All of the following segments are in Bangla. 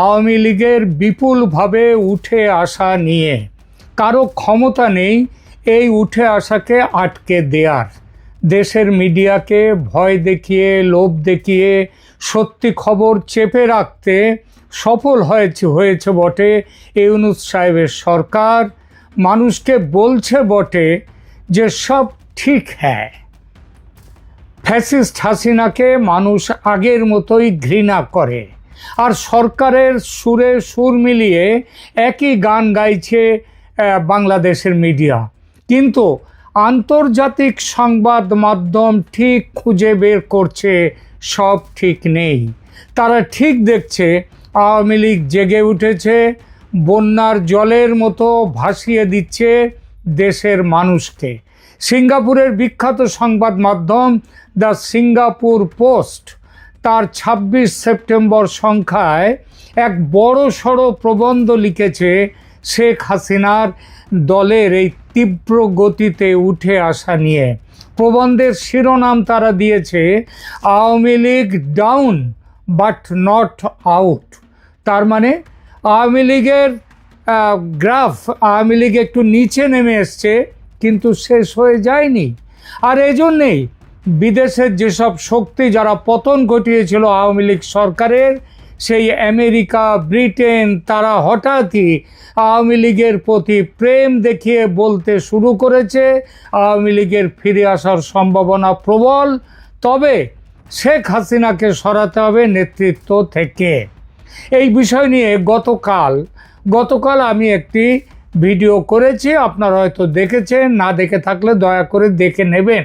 আওয়ামী লীগের বিপুলভাবে উঠে আসা নিয়ে। কারও ক্ষমতা নেই এই উঠে আসাকে আটকে দেয়ার। দেশের মিডিয়াকে ভয় দেখিয়ে, লোভ দেখিয়ে, সত্যি খবর চেপে রাখতে সফল হয়েছে হয়েছে বটে ইউনুস সাহেবের সরকার। মানুষকে বলছে বটে যে সব ঠিক হ্যাঁ ফ্যাসিস্ট হাসিনাকে মানুষ আগের মতোই ঘৃণা করে। আর সরকারের সুরে সুর মিলিয়ে একই গান গাইছে বাংলাদেশের মিডিয়া। কিন্তু আন্তর্জাতিক সংবাদ মাধ্যম ঠিক খুঁজে বের করছে, সব ঠিক নেই। তারা ঠিক দেখছে, আওয়ামী লীগ জেগে উঠেছে, বন্যার জলের মতো ভাসিয়ে দিচ্ছে দেশের মানুষকে। সিঙ্গাপুরের বিখ্যাত সংবাদ মাধ্যম দ্য সিঙ্গাপুর পোস্ট তার ২৬ সেপ্টেম্বর সংখ্যায় এক বড় সড়ো প্রবন্ধ লিখেছে শেখ হাসিনার দলের এই তীব্র গতিতে উঠে আসা নিয়ে। প্রবন্ধের শিরোনাম তারা দিয়েছে, Awami League down but not out তার মানে আওয়ামী লীগের গ্রাফ আওয়ামী লীগ একটু নিচে নেমে এসছে, কিন্তু শেষ হয়ে যায়নি। আর এই জন্যেই বিদেশের যেসব শক্তি যারা পতন ঘটিয়েছিল আওয়ামী লীগ সরকারের, সেই আমেরিকা, ব্রিটেন, তারা হঠাৎই আওয়ামী লীগের প্রতি প্রেম দেখিয়ে বলতে শুরু করেছে। আওয়ামী লীগের ফিরে আসার সম্ভাবনা প্রবল। তবে শেখ হাসিনাকে সরাতে হবে নেতৃত্ব থেকে। এই বিষয় নিয়ে গতকাল গতকাল আমি একটি ভিডিও করেছি। আপনারা হয়তো দেখেছেন, না দেখে থাকলে দয়া করে দেখে নেবেন।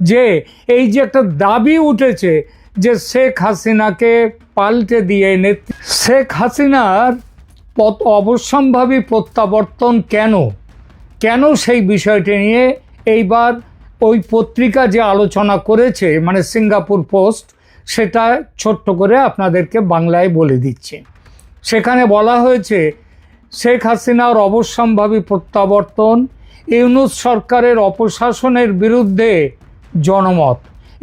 যে এই যে একটা দাবি উঠেছে যে শেখ হাসিনাকে পাল্টে দিয়ে নেতৃ শেখ হাসিনার পথ অবশ্যম্ভাবী প্রত্যাবর্তন কেন? কেন সেই বিষয়টি নিয়ে এইবার ওই পত্রিকা যে আলোচনা করেছে মানে সিঙ্গাপুর পোস্ট, সেটা ছোট্ট করে আপনাদেরকে বাংলায় বলে দিচ্ছে। সেখানে বলা হয়েছে, শেখ হাসিনার অবশ্যম্ভাবী প্রত্যাবর্তন ইউনুস সরকারের অপশাসনের বিরুদ্ধে জনমত।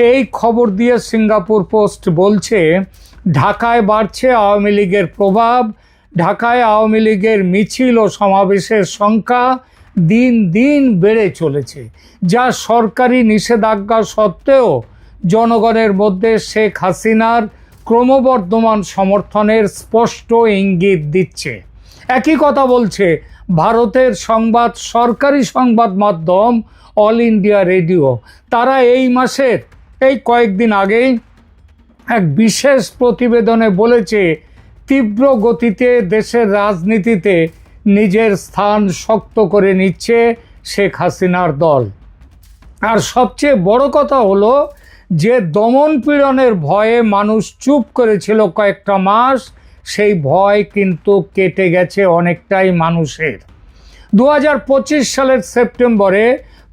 এই খবর দিয়ে সিঙ্গাপুর পোস্ট বলছে, ঢাকায় বাড়ছে আওয়ামী লীগের প্রভাব, ঢাকায় আওয়ামী লীগের মিছিল ও সমাবেশের সংখ্যা দিন দিন বেড়ে চলেছে, যা সরকারি নিষেধাজ্ঞা সত্ত্বেও জনগণের মধ্যে শেখ হাসিনার ক্রমবর্ধমান সমর্থনের স্পষ্ট ইঙ্গিত দিচ্ছে। একই কথা বলছে, ভারতের সংবাদ সরকারি সংবাদ মাধ্যম অল ইন্ডিয়া রেডিও। তারা এই মাসের, এই কয়েকদিন আগেই এক বিশেষ প্রতিবেদনে বলেছে, তীব্র গতিতে দেশের রাজনীতিতে নিজের স্থান শক্ত করে নিচ্ছে শেখ হাসিনার দল। আর সবচেয়ে বড় কথা হলো, যে দমন পীড়নের ভয়ে মানুষ চুপ করেছিল কয়েকটা মাস, সেই ভয় কিন্তু কেটে গেছে অনেকটাই মানুষের। দু হাজার পঁচিশ সালের সেপ্টেম্বরে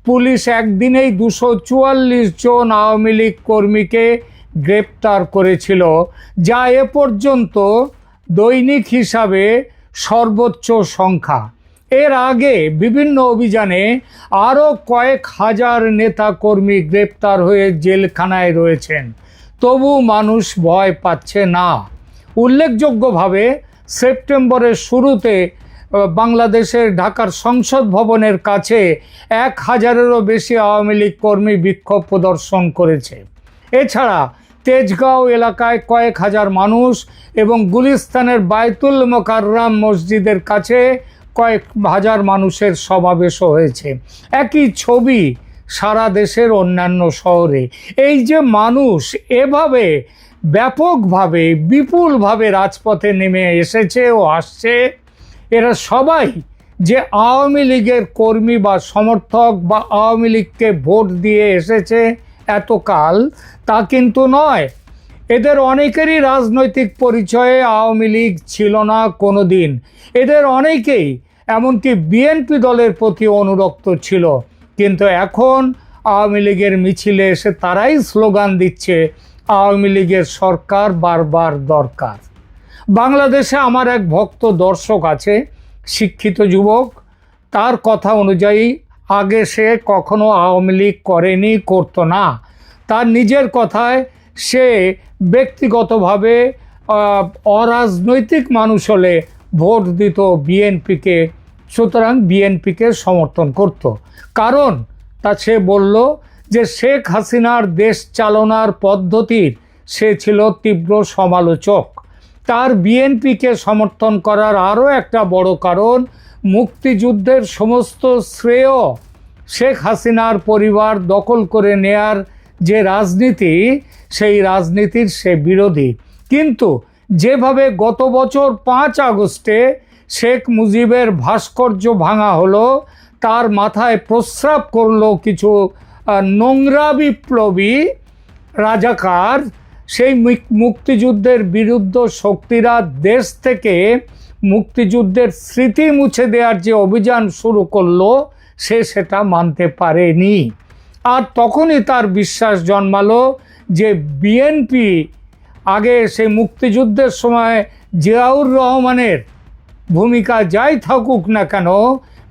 পুলিশ একদিনেই দুশো চুয়াল্লিশ জন আওয়ামী লীগ কর্মীকে গ্রেপ্তার করেছিল, যা এ পর্যন্ত দৈনিক হিসাবে সর্বোচ্চ সংখ্যা। এর আগে বিভিন্ন অভিযানে আরও কয়েক হাজার নেতা কর্মী গ্রেপ্তার হয়ে জেলখানায় রয়েছেন। তবু মানুষ ভয় পাচ্ছে না। উল্লেখযোগ্যভাবে সেপ্টেম্বরের শুরুতে বাংলাদেশের ঢাকার সংসদ ভবনের কাছে এক হাজারেরও বেশি আওয়ামী লীগ কর্মী বিক্ষোভ প্রদর্শন করেছে। এছাড়া তেজগাঁও এলাকায় কয়েক হাজার মানুষ এবং গুলিস্তানের বায়তুল মোকাররাম মসজিদের কাছে কয়েক হাজার মানুষের সমাবেশও হয়েছে। একই ছবি সারা দেশের অন্যান্য শহরে। এই যে মানুষ এভাবে ব্যাপকভাবে, বিপুলভাবে রাজপথে নেমে এসেছে ও আসছে এরা সবাই যে আওয়ামী লীগের কর্মী বা সমর্থক বা আওয়ামী লীগকে ভোট দিয়ে এসেছে এতকাল, তা কিন্তু নয়। এদের অনেকেরই রাজনৈতিক পরিচয়ে আওয়ামী লীগ ছিল না কোনো দিন এদের অনেকেই এমনকি বিএনপি দলের প্রতি অনুরক্ত ছিল। কিন্তু এখন আওয়ামী লীগের মিছিলে এসে তারাই স্লোগান দিচ্ছে, আওয়ামী লীগের সরকার বারবার দরকার। বাংলাদেশে আমার এক ভক্ত দর্শক আছে, শিক্ষিত যুবক। তার কথা অনুযায়ী, আগে সে কখনো আওয়ামী লীগ করেনি, করতো না। তার নিজের কথায়, সে ব্যক্তিগতভাবে অরাজনৈতিক মানুষ হলে ভোট দিত বিএনপিকে, সুতরাং বিএনপিকে সমর্থন করত। কারণ, তা সে বলল যে শেখ হাসিনার দেশ চালনার পদ্ধতির, সে ছিল তীব্র সমালোচক। তার বিএনপিকে সমর্থন করার আরও একটা বড় কারণ, মুক্তিযুদ্ধের সমস্ত শ্রেয় শেখ হাসিনার পরিবার দখল করে নেয়ার যে রাজনীতি, সেই রাজনীতির সে বিরোধী। কিন্তু যেভাবে গত বছর পাঁচ আগস্টে শেখ মুজিবের ভাস্কর্য ভাঙা হলো, তার মাথায় প্রস্রাব করল কিছু নোংরা বিপ্লবী রাজাকার সেই মুক্তিযুদ্ধের বিরুদ্ধ শক্তিরা দেশ থেকে মুক্তিযুদ্ধের স্মৃতি মুছে দেওয়ার যে অভিযান শুরু করল, সে সেটা মানতে পারেনি। আর তখনই তার বিশ্বাস জন্মালো যে বিএনপি আগে সেই মুক্তিযুদ্ধের সময় জিয়াউর রহমানের ভূমিকা যাই থাকুক না কেন,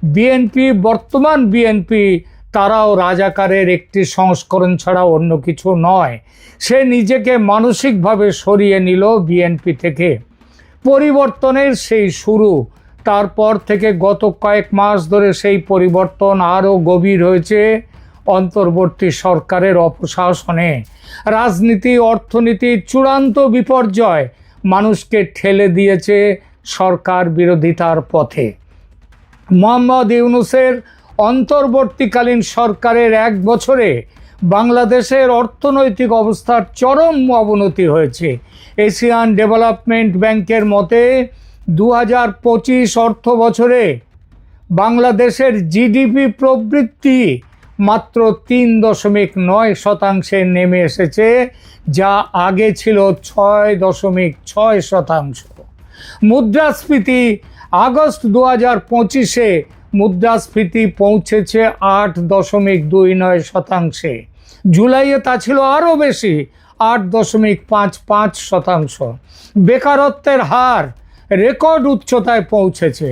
বিএনপি, বর্তমান বিএনপি তারাও রাজাকারের একটি সংস্করণ ছাড়া অন্য কিছু নয়। সে নিজেকে মানসিকভাবে সরিয়ে নিল বিএনপি থেকে। পরিবর্তনের সেই শুরু, তারপর থেকে গত কয়েক মাস ধরে সেই পরিবর্তন আরও গভীর হয়েছে অন্তর্বর্তী সরকারের অপশাসনে। রাজনীতি, অর্থনীতি চূড়ান্ত বিপর্যয় মানুষকে ঠেলে দিয়েছে সরকার বিরোধিতার পথে। মোহাম্মদ ইউনুসের অন্তর্বর্তীকালীন সরকারের এক বছরে বাংলাদেশের অর্থনৈতিক অবস্থার চরম অবনতি হয়েছে। এশিয়ান ডেভেলপমেন্ট ব্যাংকের মতে দু হাজার পঁচিশ অর্থ বছরে বাংলাদেশের জিডিপি প্রবৃত্তি মাত্র তিন দশমিক নয় শতাংশে নেমে এসেছে, যা আগে ছিল ছয় দশমিক ছয় শতাংশ। মুদ্রাস্ফীতি আগস্ট দু হাজার পঁচিশে মুদ্রাস্ফীতি পৌঁছেছে আট দশমিক দুই নয় শতাংশে। জুলাইয়ে তা ছিল আরও বেশি, আট দশমিক পাঁচ পাঁচ শতাংশ। বেকারত্বের হার রেকর্ড উচ্চতায় পৌঁছেছে।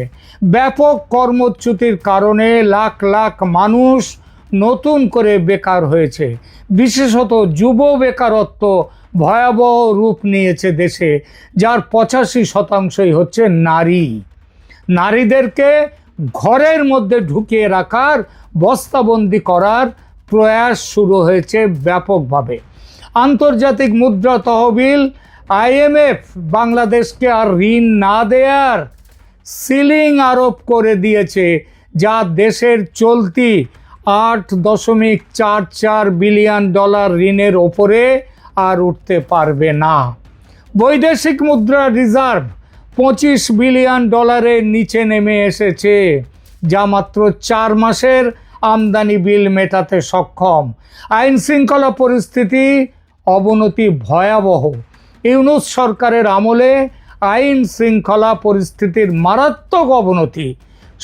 ব্যাপক কর্মচ্যুতির কারণে লাখ লাখ মানুষ নতুন করে বেকার হয়েছে। বিশেষত যুব বেকারত্ব ভয়াবহ রূপ নিয়েছে দেশে, যার পঁচাশি শতাংশই হচ্ছে নারী। নারীদেরকে ঘরের মধ্যে ঢুকিয়ে রাখার, বস্তাবন্দি করার প্রয়াস শুরু হয়েছে ব্যাপকভাবে। আন্তর্জাতিক মুদ্রা তহবিল আইএমএফ বাংলাদেশকে আর ঋণ না দেয়ার সিলিং আরোপ করে দিয়েছে, যা দেশের চলতি আট দশমিক চার চার বিলিয়ন ডলার ঋণের ওপরে আর উঠতে পারবে না। বৈদেশিক মুদ্রা রিজার্ভ পঁচিশ বিলিয়ন ডলারের নিচে নেমে এসেছে, যা মাত্র চার মাসের আমদানি বিল মেটাতে সক্ষম। আইন শৃঙ্খলা পরিস্থিতি অবনতি ভয়াবহ। ইউনুস সরকারের আমলে আইন শৃঙ্খলা পরিস্থিতির মারাত্মক অবনতি।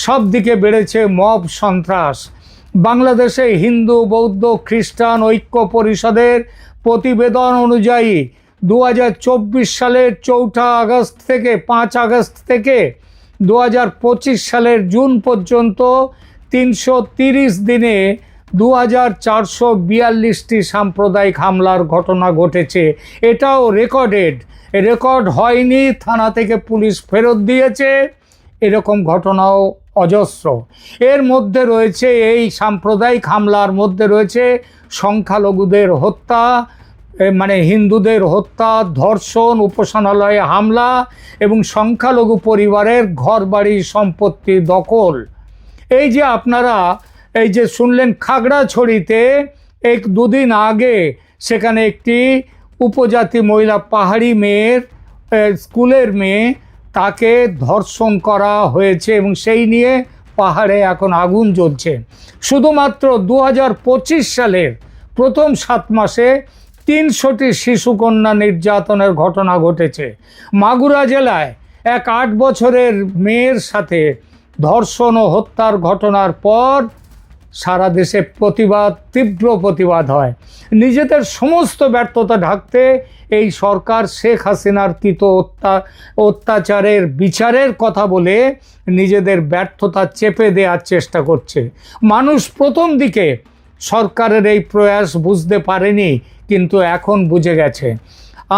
সব দিকে বেড়েছে মব সন্ত্রাস। বাংলাদেশে হিন্দু, বৌদ্ধ, খ্রিস্টান ঐক্য পরিষদের প্রতিবেদন অনুযায়ী দু হাজার চব্বিশ সালের চৌঠা আগস্ট থেকে পাঁচ আগস্ট থেকে দু হাজার পঁচিশ সালের জুন পর্যন্ত তিনশো দিনে দু বিয়াল্লিশটি সাম্প্রদায়িক হামলার ঘটনা ঘটেছে। এটাও রেকর্ডেড। রেকর্ড হয়নি, থানা থেকে পুলিশ ফেরত দিয়েছে। এরকম ঘটনাও অজস্র। এর মধ্যে রয়েছে এই সাম্প্রদায়িক হামলার মধ্যে রয়েছে সংখ্যালঘুদের হত্যা মানে হিন্দুদের হত্যা, ধর্ষণ, উপাসনালয়ে হামলা এবং সংখ্যালঘু পরিবারের ঘরবাড়ি সম্পত্তি দখল। এই যে আপনারা এই যে শুনলেন খাগড়াছড়িতে এক দুদিন আগে সেখানে একটি উপজাতি মহিলা পাহাড়ি মেয়ের স্কুলের মেয়ে তাকে ধর্ষণ করা হয়েছে এবং সেই নিয়ে পাহাড়ে এখন আগুন জ্বলছে। শুধুমাত্র দু হাজার পঁচিশ সালের প্রথম সাত মাসে তিনশোটি শিশুকন্যা নির্যাতনের ঘটনা ঘটেছে। মাগুরা জেলায় এক আট বছরের মেয়ের সাথে ধর্ষণ ও হত্যার ঘটনার পর সারা দেশে প্রতিবাদ, তীব্র প্রতিবাদ হয়। নিজেদের সমস্ত ব্যর্থতা ঢাকতে এই সরকার শেখ হাসিনার কৃত অত্যা অত্যাচারের বিচারের কথা বলে নিজেদের ব্যর্থতা চেপে দেওয়ার চেষ্টা করছে। মানুষ প্রথম দিকে সরকারের এই প্রয়াস বুঝতে পারেনি কিন্তু এখন বুঝে গেছে।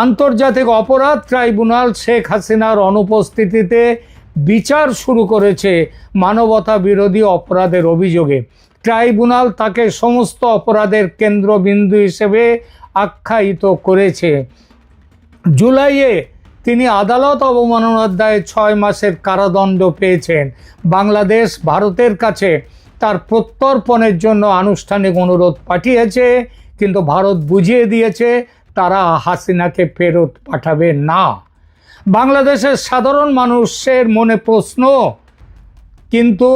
আন্তর্জাতিক অপরাধ ট্রাইব্যুনাল শেখ হাসিনার অনুপস্থিতিতে বিচার শুরু করেছে মানবতা বিরোধী অপরাধের অভিযোগে। ট্রাইব্যুনাল তাকে সমস্ত অপরাধের কেন্দ্রবিন্দু হিসেবে আখ্যায়িত করেছে। জুলাইয়ে তিনি আদালত অবমাননার দায়ে ছয় মাসের কারাদণ্ড পেয়েছেন। বাংলাদেশ ভারতের কাছে তার প্রত্যর্পণের জন্য আনুষ্ঠানিক অনুরোধ পাঠিয়েছে কিন্তু ভারত বুঝিয়ে দিয়েছে তারা হাসিনাকে ফেরত পাঠাবে না। বাংলাদেশের সাধারণ মানুষের মনে প্রশ্ন, কিন্তু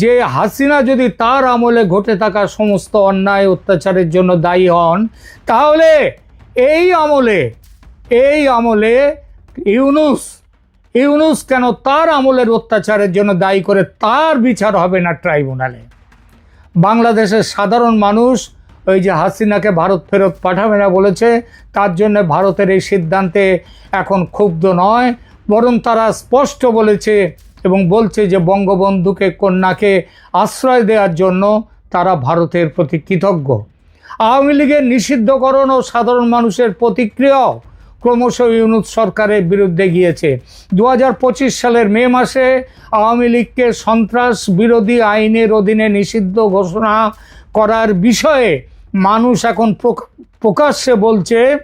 যে হাসিনা যদি তার আমলে ঘটে থাকা সমস্ত অন্যায় অত্যাচারের জন্য দায়ী হন, তাহলে এই আমলে এই আমলে ইউনুস ইউনুস কেন তার আমলের অত্যাচারের জন্য দায়ী করে তার বিচার হবে না ট্রাইব্যুনালে? বাংলাদেশের সাধারণ মানুষ ওই যে হাসিনাকে ভারত ফেরত পাঠাবে না বলেছে, তার জন্য ভারতের এই সিদ্ধান্তে এখন ক্ষুব্ধ নয়, বরং তারা স্পষ্ট বলেছে এবং বলছে যে বঙ্গবন্ধুকে কন্যাকে আশ্রয় দেওয়ার জন্য তারা ভারতের প্রতি কৃতজ্ঞ। আওয়ামী লীগের নিষিদ্ধকরণ ও সাধারণ মানুষের প্রতিক্রিয়াও ক্রমশ ইউনুস সরকারের বিরুদ্ধে গিয়েছে। দু হাজার পঁচিশ সালের মে মাসে আওয়ামী লীগকে সন্ত্রাস বিরোধী আইনের অধীনে নিষিদ্ধ ঘোষণা করার বিষয়ে মানুষ এখন প্রক- প্রকাশ্যে বলছে,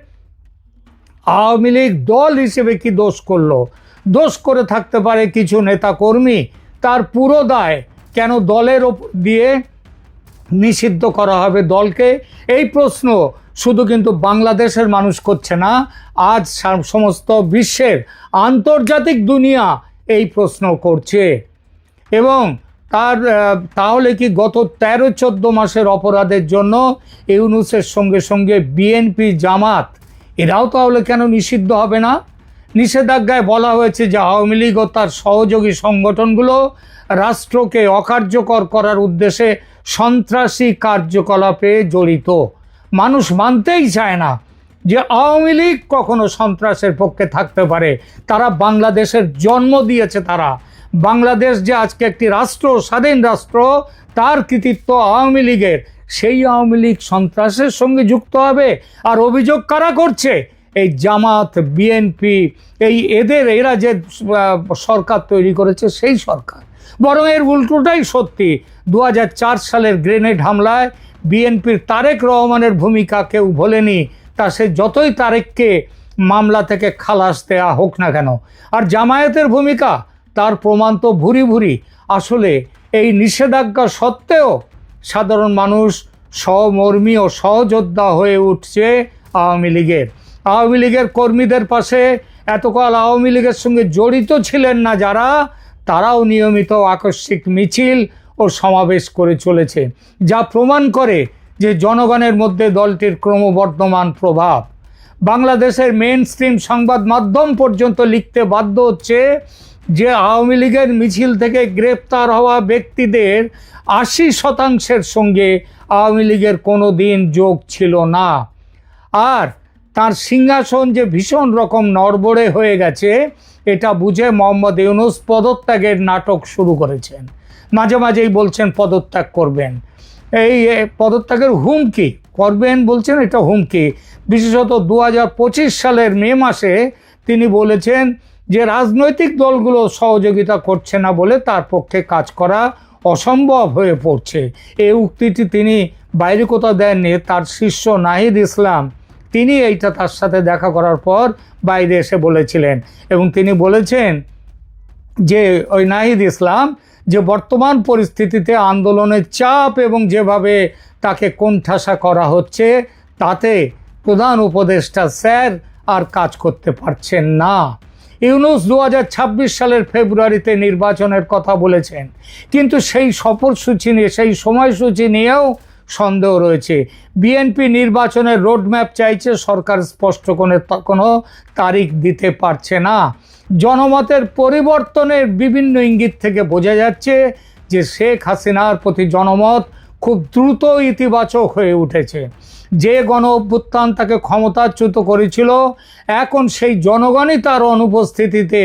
আওয়ামী লীগ দল হিসেবে কি দোষ করল? দোষ করে থাকতে পারে কিছু নেতাকর্মী, তার পুরো দায় কেন দলের দিয়ে নিষিদ্ধ করা হবে দলকে? এই প্রশ্ন শুধু কিন্তু বাংলাদেশের মানুষ করছে না, আজ সমস্ত বিশ্বের আন্তর্জাতিক দুনিয়া এই প্রশ্ন করছে। এবং তার তাহলে কি গত তেরো, চোদ্দ মাসের অপরাধের জন্য ইউনুসের সঙ্গে সঙ্গে বিএনপি জামাত, এরাও তাহলে কেন নিষিদ্ধ হবে না? নিষেধাজ্ঞায় বলা হয়েছে যে আওয়ামী লীগ ও তার সহযোগী সংগঠনগুলো রাষ্ট্রকে অকার্যকর করার উদ্দেশ্যে সন্ত্রাসী কার্যকলাপে জড়িত। মানুষ মানতেই চায় না যে আওয়ামী লীগ কখনো সন্ত্রাসের পক্ষে থাকতে পারে। তারা বাংলাদেশের জন্ম দিয়েছে তারা। বাংলাদেশ যে আজকে একটি রাষ্ট্র, স্বাধীন রাষ্ট্র, তার কৃতিত্ব আওয়ামী লীগের। সেই আওয়ামী লীগ সন্ত্রাসের সঙ্গে যুক্ত হবে। আর অভিযোগ কারা করছে? এই জামাত, বিএনপি, এই এদের, এরা যে সরকার তৈরি করেছে, সেই সরকার। বরং এর উল্টোটাই সত্যি। দু হাজার চার সালের গ্রেনেড হামলায় বিএনপির তারেক রহমানের ভূমিকা কেউ ভোলেনি। তা সে যতই তারেককে মামলা থেকে খালাস দেয়া হোক না কেন। আর জামায়াতের ভূমিকা? তার প্রমাণ তো ভুরি ভুরি। আসলে এই নিষেধাজ্ঞা সত্ত্বেও সাধারণ মানুষ সহমর্মী ও সহযোদ্ধা হয়ে উঠছে আওয়ামী লীগের। আওয়ামী লীগের কর্মীদের পাশে এতকাল আওয়ামী লীগের সঙ্গে জড়িত ছিলেন না যারা, তারাও নিয়মিত আকস্মিক মিছিল ও সমাবেশ করে চলেছে, যা প্রমাণ করে যে জনগণের মধ্যে দলটির ক্রমবর্ধমান প্রভাব। বাংলাদেশের মেন স্ট্রিম সংবাদ মাধ্যম পর্যন্ত লিখতে বাধ্য হচ্ছে যে আওয়ামী লীগের মিছিল থেকে গ্রেপ্তার হওয়া ব্যক্তিদের আশি শতাংশের সঙ্গে আওয়ামী লীগের কোনো দিন যোগ ছিল না। আর তার সিংহাসন যে ভীষণ রকম নড়বড়ে হয়ে গেছে, এটা বুঝে মোহাম্মদ ইউনুস পদত্যাগের নাটক শুরু করেছেন। মাঝে মাঝেই বলছেন, পদত্যাগ করবেন। এই পদত্যাগের হুমকি, করবেন বলছেন, এটা হুমকি। বিশেষত দু হাজার পঁচিশ সালের মে মাসে তিনি বলেছেন যে রাজনৈতিক দলগুলো সহযোগিতা করছে না বলে তার পক্ষে কাজ করা অসম্ভব হয়ে পড়ছে। এই উক্তিটি তিনি বাইরে কোথাও দেননি, তার শিষ্য নাহিদ ইসলাম। তিনি এইটা তার সাথে দেখা করার পর বাইরে এসে বলেছিলেন এবং তিনি বলেছেন যে ওই নাহিদ ইসলাম যে বর্তমান পরিস্থিতিতে আন্দোলনের চাপ এবং যেভাবে তাকে কোণঠাসা করা হচ্ছে, তাতে প্রধান উপদেষ্টা স্যার আর কাজ করতে পারছেন না। ইউনুস দু হাজার ছাব্বিশ সালের ফেব্রুয়ারিতে নির্বাচনের কথা বলেছেন। কিন্তু সেই সফরসূচি নিয়ে, সেই সময়সূচি নিয়েও সন্দেহ রয়েছে। বিএনপি নির্বাচনের রোডম্যাপ চাইছে সরকার স্পষ্ট কোনো কোনো তারিখ দিতে পারছে না। জনমতের পরিবর্তনের বিভিন্ন ইঙ্গিত থেকে বোঝা যাচ্ছে যে শেখ হাসিনার প্রতি জনমত খুব দ্রুত ইতিবাচক হয়ে উঠেছে। যে গণ অভ্যুত্থান তাকে ক্ষমতাচ্যুত করেছিল, এখন সেই জনগণই তার অনুপস্থিতিতে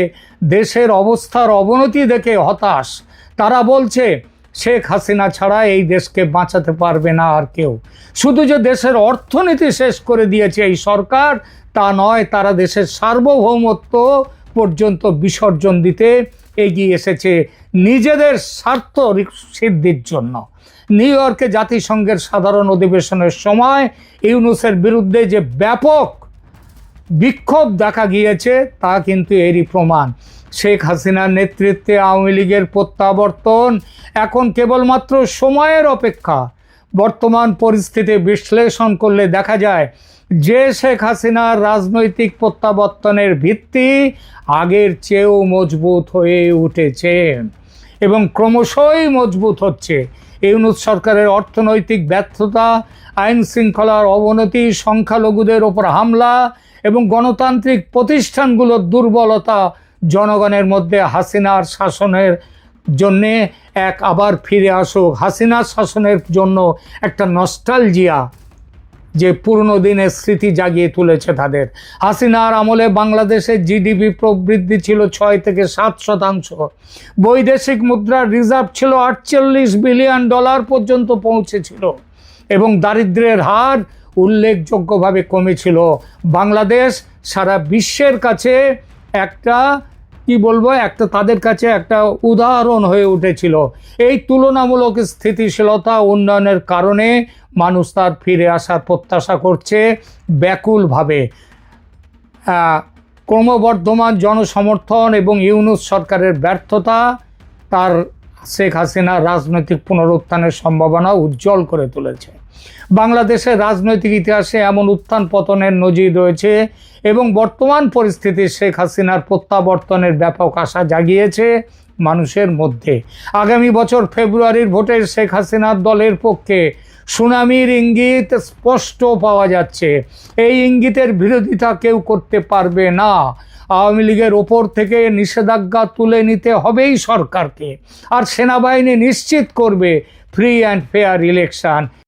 দেশের অবস্থার অবনতি দেখে হতাশ। তারা বলছে, শেখ হাসিনা ছাড়া এই দেশকে বাঁচাতে পারবে না আর কেউ। শুধু যে দেশের অর্থনীতি শেষ করে দিয়েছে এই সরকার, তা নয়, তারা দেশের সার্বভৌমত্ব পর্যন্ত বিসর্জন দিতে এগিয়ে এসেছে নিজেদের স্বার্থ সিদ্ধির জন্য। নিউ ইয়র্কে জাতিসংঘের সাধারণ অধিবেশনের সময় ইউনুসের বিরুদ্ধে যে ব্যাপক বিক্ষোভ দেখা গিয়েছে, তা কিন্তু এরই প্রমাণ। শেখ হাসিনার নেতৃত্বে আওয়ামী লীগের প্রত্যাবর্তন এখন কেবলমাত্র সময়ের অপেক্ষা। বর্তমান পরিস্থিতি বিশ্লেষণ করলে দেখা যায় যে শেখ হাসিনার রাজনৈতিক প্রত্যাবর্তনের ভিত্তি আগের চেয়েও মজবুত হয়ে উঠেছে এবং ক্রমশই মজবুত হচ্ছে। ইউনুস সরকারের অর্থনৈতিক ব্যর্থতা, আইন শৃঙ্খলার অবনতি, সংখ্যালঘুদের ওপর হামলা এবং গণতান্ত্রিক প্রতিষ্ঠানগুলোর দুর্বলতা জনগণের মধ্যে হাসিনার শাসনের জন্যে এক আবার ফিরে আসুক। হাসিনার শাসনের জন্য একটা নস্টালজিয়া যে পুরনো দিনের স্মৃতি জাগিয়ে তুলেছে তাদের। হাসিনার আমলে বাংলাদেশের জিডিপি প্রবৃদ্ধি ছিল ছয় থেকে সাত শতাংশ। বৈদেশিক মুদ্রার রিজার্ভ ছিল আটচল্লিশ বিলিয়ন ডলার পর্যন্ত পৌঁছেছিল এবং দারিদ্র্যের হার উল্লেখযোগ্যভাবে কমেছিল। বাংলাদেশ সারা বিশ্বের কাছে একটা কি বলব, একটা তাদের কাছে একটা উদাহরণ হয়ে উঠেছিল। এই তুলনামূলক স্থিতিশীলতা উন্নয়নের কারণে মানুষ তার ফিরে আসার প্রত্যাশা করছে ব্যাকুলভাবে। ক্রমবর্ধমান জনসমর্থন এবং ইউনুস সরকারের ব্যর্থতা তার শেখ হাসিনার রাজনৈতিক পুনরুত্থানের সম্ভাবনা উজ্জ্বল করে তুলেছে। বাংলাদেশের রাজনৈতিক ইতিহাসে এমন উত্থান পতনের নজির রয়েছে এবং বর্তমান পরিস্থিতি শেখ হাসিনার প্রত্যাবর্তনের ব্যাপক আশা জাগিয়েছে মানুষের মধ্যে। আগামী বছর ফেব্রুয়ারির ভোটে শেখ হাসিনার দলের পক্ষে সুনামির ইঙ্গিত স্পষ্ট পাওয়া যাচ্ছে। এই ইঙ্গিতের বিরোধিতা কেউ করতে পারবে না। আওয়ামী লীগের ওপর থেকে নিষেধাজ্ঞা তুলে নিতে হবেই সরকারকে। আর সেনাবাহিনী নিশ্চিত করবে ফ্রি অ্যান্ড ফেয়ার ইলেকশন